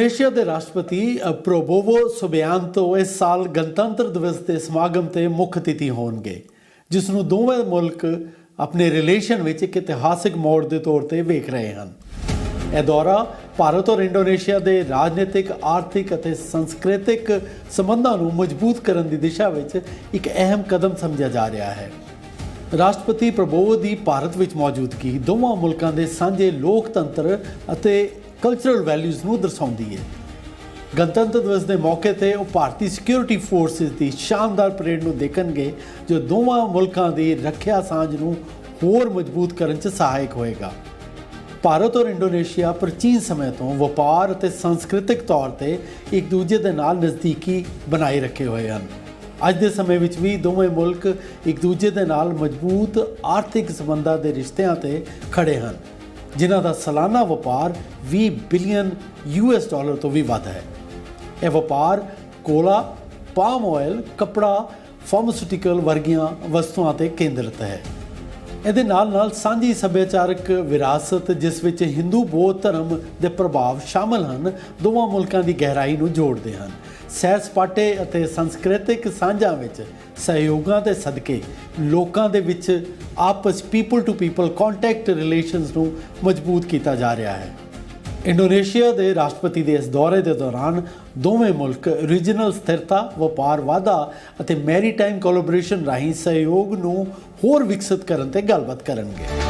Indonesia ਦੇ ਰਾਸ਼ਟਰਪਤੀ ਅ, ਪ੍ਰੋਬੋਵੋ Subianto ਇਸ ਸਾਲ ਗਣਤੰਤਰ ਦਿਵਸ ਦੇ ਸਮਾਗਮ ਤੇ ਮੁੱਖ ਅਤਿਥੀ ਹੋਣਗੇ ਜਿਸ ਨੂੰ ਦੋਵੇਂ ਮੁਲਕ ਆਪਣੇ ਰਿਲੇਸ਼ਨ ਵਿੱਚ ਇੱਕ ਇਤਿਹਾਸਿਕ ਮੋੜ ਦੇ ਤੌਰ ਤੇ ਵੇਖ ਰਹੇ ਹਨ। ਇਹ ਦੌਰਾ ਭਾਰਤ ਔਰ ਇੰਡੋਨੇਸ਼ੀਆ ਦੇ ਰਾਜਨੀਤਿਕ ਆਰਥਿਕ ਅਤੇ ਸੰਸਕ੍ਰਿਤਿਕ ਸੰਬੰਧਾਂ ਨੂੰ ਮਜ਼ਬੂਤ ਕਰਨ ਦੀ ਦਿਸ਼ਾ ਵਿੱਚ ਇੱਕ ਅਹਿਮ ਕਦਮ ਸਮਝਿਆ ਜਾ ਰਿਹਾ ਹੈ। ਰਾਸ਼ਟਰਪਤੀ ਪ੍ਰਬੋਵ ਦੀ ਭਾਰਤ ਵਿੱਚ ਮੌਜੂਦਗੀ ਦੋਵਾਂ ਮੁਲਕਾਂ ਦੇ ਸਾਂਝੇ ਲੋਕਤੰਤਰ ਅਤੇ ਕਲਚਰਲ ਵੈਲਿਊਜ਼ ਨੂੰ ਦਰਸਾਉਂਦੀ ਹੈ। ਗਣਤੰਤਰ ਦਿਵਸ ਦੇ ਮੌਕੇ ਤੇ ਉਹ ਭਾਰਤੀ ਸਿਕਿਉਰਿਟੀ ਫੋਰਸਿਸ ਦੀ ਸ਼ਾਨਦਾਰ ਪਰੇਡ ਨੂੰ ਦੇਖਣਗੇ, ਜੋ ਦੋਵਾਂ ਮੁਲਕਾਂ ਦੀ ਰੱਖਿਆ ਸਾਂਝ ਨੂੰ ਹੋਰ ਮਜ਼ਬੂਤ ਕਰਨ 'ਚ ਸਹਾਇਕ ਹੋਏਗਾ। ਭਾਰਤ ਔਰ ਇੰਡੋਨੇਸ਼ੀਆ ਪ੍ਰਾਚੀਨ ਸਮੇਂ ਤੋਂ ਵਪਾਰ ਅਤੇ ਸੰਸਕ੍ਰਿਤਿਕ ਤੌਰ ਤੇ ਇੱਕ ਦੂਜੇ ਦੇ ਨਾਲ ਨਜ਼ਦੀਕੀ ਬਣਾਈ ਰੱਖੇ ਹੋਏ ਹਨ। ਅੱਜ ਦੇ ਸਮੇਂ ਵਿੱਚ ਵੀ ਦੋਵੇਂ ਮੁਲਕ ਇੱਕ ਦੂਜੇ ਦੇ ਨਾਲ ਮਜ਼ਬੂਤ ਆਰਥਿਕ ਸੰਬੰਧਾਂ ਦੇ ਰਿਸ਼ਤਿਆਂ ਤੇ ਖੜੇ ਹਨ, ਜਿਨ੍ਹਾਂ ਦਾ ਸਾਲਾਨਾ ਵਪਾਰ 20 ਬਿਲੀਅਨ ਯੂਐਸ ਡਾਲਰ ਤੋਂ ਵੀ ਵੱਧ ਹੈ। ਇਹ ਵਪਾਰ ਕੋਲਾ ਪਾਮ ਆਇਲ ਕਪੜਾ ਫਾਰਮਾਸਿਊਟੀਕਲ ਵਰਗੀਆਂ ਵਸਤੂਆਂ ਤੇ ਕੇਂਦਰਿਤ ਹੈ। ਇਹਦੇ ਨਾਲ ਨਾਲ ਸਾਂਝੀ ਸੱਭਿਆਚਾਰਕ ਵਿਰਾਸਤ, ਜਿਸ ਵਿੱਚ ਹਿੰਦੂ ਬੋਧ ਧਰਮ ਦੇ ਪ੍ਰਭਾਵ ਸ਼ਾਮਲ ਹਨ, ਦੋਵਾਂ ਮੁਲਕਾਂ ਦੀ ਗਹਿਰਾਈ ਨੂੰ ਜੋੜਦੇ ਹਨ। ਸੈਰ ਸਪਾਟੇ ਅਤੇ ਸੰਸਕ੍ਰਿਤਿਕ ਸਾਂਝਾਂ ਵਿੱਚ ਸਹਿਯੋਗਾਂ ਦੇ ਸਦਕੇ ਲੋਕਾਂ ਦੇ ਵਿੱਚ ਆਪਸ people to people contact relations ਨੂੰ ਮਜ਼ਬੂਤ ਕੀਤਾ ਜਾ ਰਿਹਾ ਹੈ। ਇੰਡੋਨੇਸ਼ੀਆ ਦੇ ਰਾਸ਼ਟਰਪਤੀ ਦੇ ਇਸ ਦੌਰੇ ਦੇ ਦੌਰਾਨ ਦੋਵੇਂ ਮੁਲਕ ਰੀਜਨਲ ਸਥਿਰਤਾ, ਵਪਾਰ ਵਾਧਾ ਅਤੇ ਮੈਰੀਟਾਈਮ ਕੋਲੈਬੋਰੇਸ਼ਨ ਰਾਹੀਂ ਸਹਿਯੋਗ ਨੂੰ ਹੋਰ ਵਿਕਸਿਤ ਕਰਨ ਤੇ ਗੱਲਬਾਤ ਕਰਨਗੇ।